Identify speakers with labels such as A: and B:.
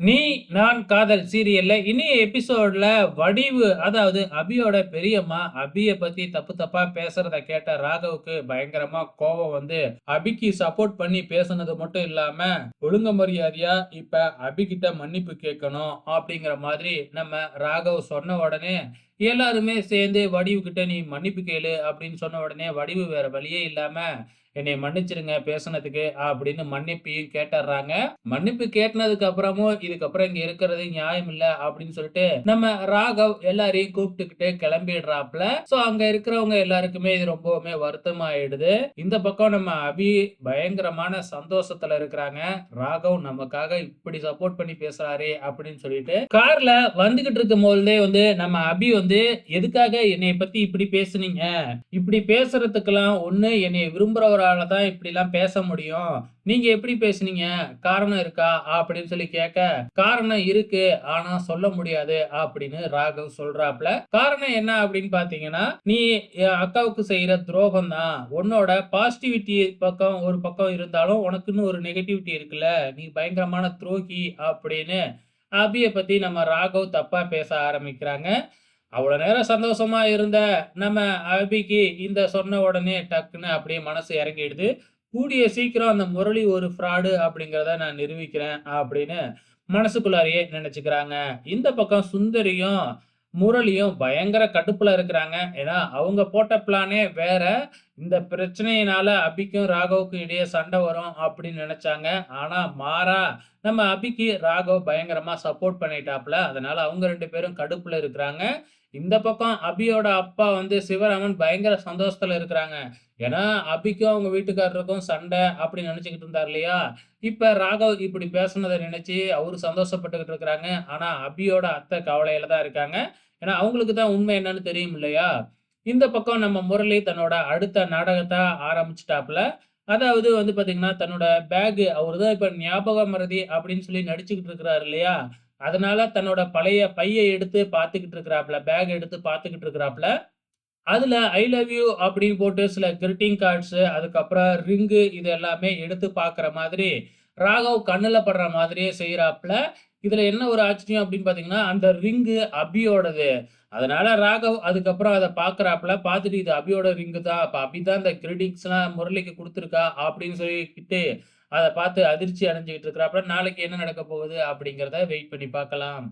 A: நீ நான் காதல் சீரியல்ல இனி எபிசோட்ல வடிவு அதாவது அபியோட பெரியம்மா அபிய பத்தி தப்பு தப்பா பேசுறத கேட்ட ராகவுக்கு பயங்கரமா கோபம் வந்து அபிக்கு சப்போர்ட் பண்ணி பேசுனது மட்டும் இல்லாம ஒழுங்க மரியாதையா இப்ப அபிகிட்ட மன்னிப்பு கேட்கணும் அப்படிங்கிற மாதிரி நம்ம ராகவ் சொன்ன உடனே எல்லாருமே சேர்ந்து வடிவு கிட்ட நீ மன்னிப்பு கேளு அப்படின்னு சொன்ன உடனே வடிவு வேற வழியே இல்லாம என்னை மன்னிச்சிருங்க பேசுனதுக்கு அப்படின்னு மன்னிப்பையும் கேட்டுறாங்க மன்னிப்பு கேட்டினதுக்கு அப்புறமும் இதுக்கப்புறம் இங்க இருக்கிறது நியாயம் இல்ல அப்படின்னு சொல்லிட்டு நம்ம ராகவ் எல்லாரையும் கூப்பிட்டுக்கிட்டு கிளம்பிடுறாப்ல சோ அங்க இருக்கிறவங்க எல்லாருக்குமே இது ரொம்பவுமே வருத்தமாயிடுது. இந்த பக்கம் நம்ம அபி பயங்கரமான சந்தோஷத்துல இருக்கிறாங்க. ராகவ் நமக்காக இப்படி சப்போர்ட் பண்ணி பேசுறாரு அப்படின்னு சொல்லிட்டு கார்ல வந்துகிட்டு இருக்கும் போதே வந்து நம்ம அபி வந்து எதுக்காக என்னை பத்தி இப்படி பேசுனீங்க? இப்படி பேசுறதுக்கெல்லாம் ஒண்ணு என்னை விரும்புறவர் ஒருவரால் தான் இப்படி எல்லாம் பேச முடியும். நீங்க எப்படி பேசுனீங்க? காரணம் இருக்கா? அப்படின்னு சொல்லி கேட்க காரணம் இருக்கு ஆனா சொல்ல முடியாது அப்படின்னு ராகவ் சொல்றாப்ல. காரணம் என்ன அப்படின்னு பாத்தீங்கன்னா நீ என் அக்காவுக்கு செய்யற துரோகம் தான் உன்னோட பாசிட்டிவிட்டி பக்கம் ஒரு பக்கம் இருந்தாலும் உனக்குன்னு ஒரு நெகட்டிவிட்டி இருக்குல்ல நீ பயங்கரமான துரோகி அப்படின்னு அபிய பத்தி நம்ம ராகவ் தப்பா பேச ஆரம்பிக்கிறாங்க. அவ்வளவு நேரம் சந்தோஷமா இருந்த நம்ம அபிக்கு இந்த சொன்ன உடனே டக்குன்னு அப்படியே மனசு இறங்கிடுது. கூடிய சீக்கிரம் அந்த முரளி ஒரு ஃப்ராடு அப்படிங்கிறத நான் நிரூபிக்கிறேன் அப்படின்னு மனசுக்குள்ளாரையே நினைச்சுக்கிறாங்க. இந்த பக்கம் சுந்தரியும் முரளியும் பயங்கர கடுப்புல இருக்கிறாங்க. ஏன்னா அவங்க போட்ட பிளானே வேற. இந்த பிரச்சனையினால அபிக்கும் ராகவுக்கும் இடையே சண்டை வரும் அப்படின்னு நினைச்சாங்க. ஆனா மாறா நம்ம அபிக்கு ராகவ் பயங்கரமா சப்போர்ட் பண்ணிட்டாப்ல அதனால அவங்க ரெண்டு பேரும் கடுப்புல இருக்கிறாங்க. இந்த பக்கம் அபியோட அப்பா வந்து சிவராமன் பயங்கர சந்தோஷத்துல இருக்கிறாங்க. ஏன்னா அபிக்கும் அவங்க வீட்டுக்காரருக்கும் சண்டை அப்படி நினைச்சுக்கிட்டு இருந்தார் இல்லையா? இப்ப ராகவ் இப்படி பேசுனதை நினைச்சு அவரு சந்தோஷப்பட்டுக்கிட்டு இருக்கிறாங்க. ஆனா அபியோட அத்தை கவலையில தான் இருக்காங்க. ஏன்னா அவங்களுக்கு தான் உண்மை என்னன்னு தெரியும் இல்லையா? இந்த பக்கம் நம்ம முரளி தன்னோட அடுத்த நாடகத்தை ஆரம்பிச்சிட்டாப்புல. அதாவது வந்து பாத்தீங்கன்னா தன்னோட பேகு அவரு தான் இப்ப ஞாபகம் மறதி அப்படின்னு சொல்லி நடிச்சுக்கிட்டு இருக்கிறாரு இல்லையா? அதனால தன்னோட பழைய பையை எடுத்து பார்த்துக்கிட்டு இருக்கிறாப்ல பேக் எடுத்து பார்த்துக்கிட்டு இருக்கிறாப்ல அதில் ஐ லவ் யூ அப்படின்னு போட்டு சில கிரிட்டிங் கார்ட்ஸு அதுக்கப்புறம் ரிங்கு இது எல்லாமே எடுத்து பார்க்குற மாதிரி ராகவ் கண்ணில் படுற மாதிரியே செய்கிறாப்புல இதில் என்ன ஒரு ஆச்சரியம் அப்படின்னு பார்த்தீங்கன்னா அந்த ரிங்கு அபியோடது. அதனால ராகவ் அதுக்கப்புறம் அதை பார்க்குறாப்புல பார்த்துட்டு இது அபியோட ரிங்கு தான் அப்போ அபி தான் இந்த கிரெடிட்ஸ் முரளிக்கு கொடுத்துருக்கா? அப்படின்னு சொல்லிக்கிட்டு அதை பார்த்து அதிர்ச்சி அடைஞ்சுக்கிட்டு இருக்கிறாப்புல நாளைக்கு என்ன நடக்க போகுது அப்படிங்கிறத வெயிட் பண்ணி பார்க்கலாம்.